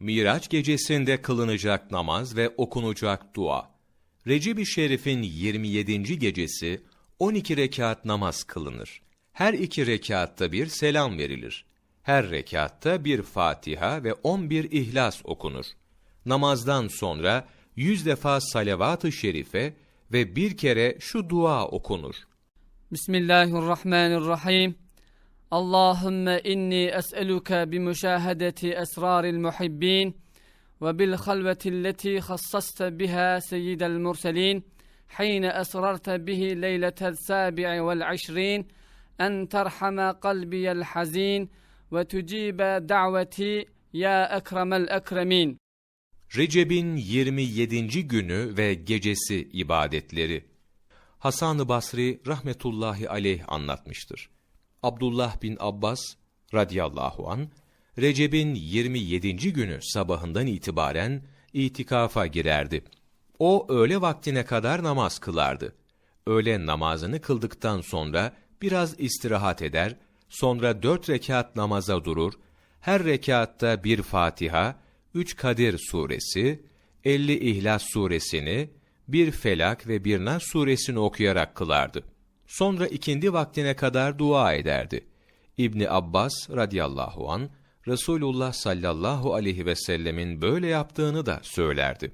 Miraç gecesinde kılınacak namaz ve okunacak dua. Recep-i Şerif'in 27. gecesi 12 rekat namaz kılınır. Her iki rekatta bir selam verilir. Her rekatta bir Fatiha ve 11 İhlas okunur. Namazdan sonra 100 defa salavat-ı şerife ve bir kere şu dua okunur. Bismillahirrahmanirrahim. Allahümme inni es'eluke bimüşahedeti esraril muhibbin ve bil halvetilleti hassasta biha seyyidel murselin حين أسررت به ليلة السابع والعشرين أن ترحم قلبي الحزين وتجيب دعوتي يا أكرم الأكرمين Recep'in 27. günü ve gecesi ibadetleri. Hasan-ı Basri rahmetullahi aleyh anlatmıştır. Abdullah bin Abbas radıyallahu an Recep'in 27. günü sabahından itibaren itikafa girerdi. O öğle vaktine kadar namaz kılardı. Öğle namazını kıldıktan sonra biraz istirahat eder, sonra dört rekat namaza durur, her rekatta bir Fatiha, üç Kadir suresi, elli İhlas suresini, bir Felak ve bir Nas suresini okuyarak kılardı. Sonra ikindi vaktine kadar dua ederdi. İbni Abbas radıyallahu an Resulullah sallallahu aleyhi ve sellemin böyle yaptığını da söylerdi.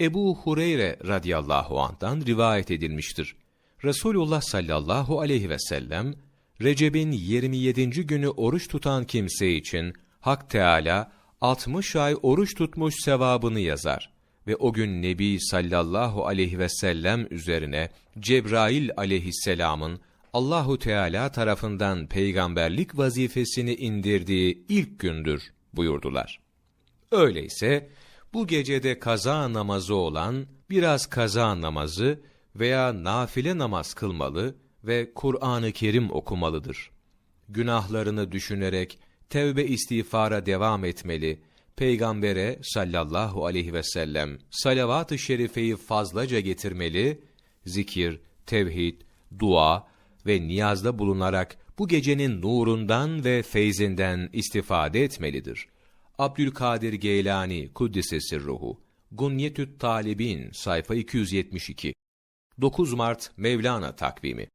Ebu Hureyre radıyallahu anh'tan rivayet edilmiştir. Resulullah sallallahu aleyhi ve sellem, Recep'in 27. günü oruç tutan kimse için Hak Teala 60 ay oruç tutmuş sevabını yazar ve o gün Nebi sallallahu aleyhi ve sellem üzerine Cebrail aleyhisselamın Allahu Teala tarafından peygamberlik vazifesini indirdiği ilk gündür buyurdular. Öyleyse bu gecede kaza namazı olan biraz kaza namazı veya nafile namaz kılmalı ve Kur'an-ı Kerim okumalıdır. Günahlarını düşünerek tevbe istiğfara devam etmeli, Peygambere sallallahu aleyhi ve sellem salavat-ı şerifeyi fazlaca getirmeli, zikir, tevhid, dua ve niyazda bulunarak bu gecenin nurundan ve feyzinden istifade etmelidir. Abdülkadir Geylani Kuddisesi Ruhu Gunyetü't Talibin sayfa 272 9 Mart Mevlana takvimi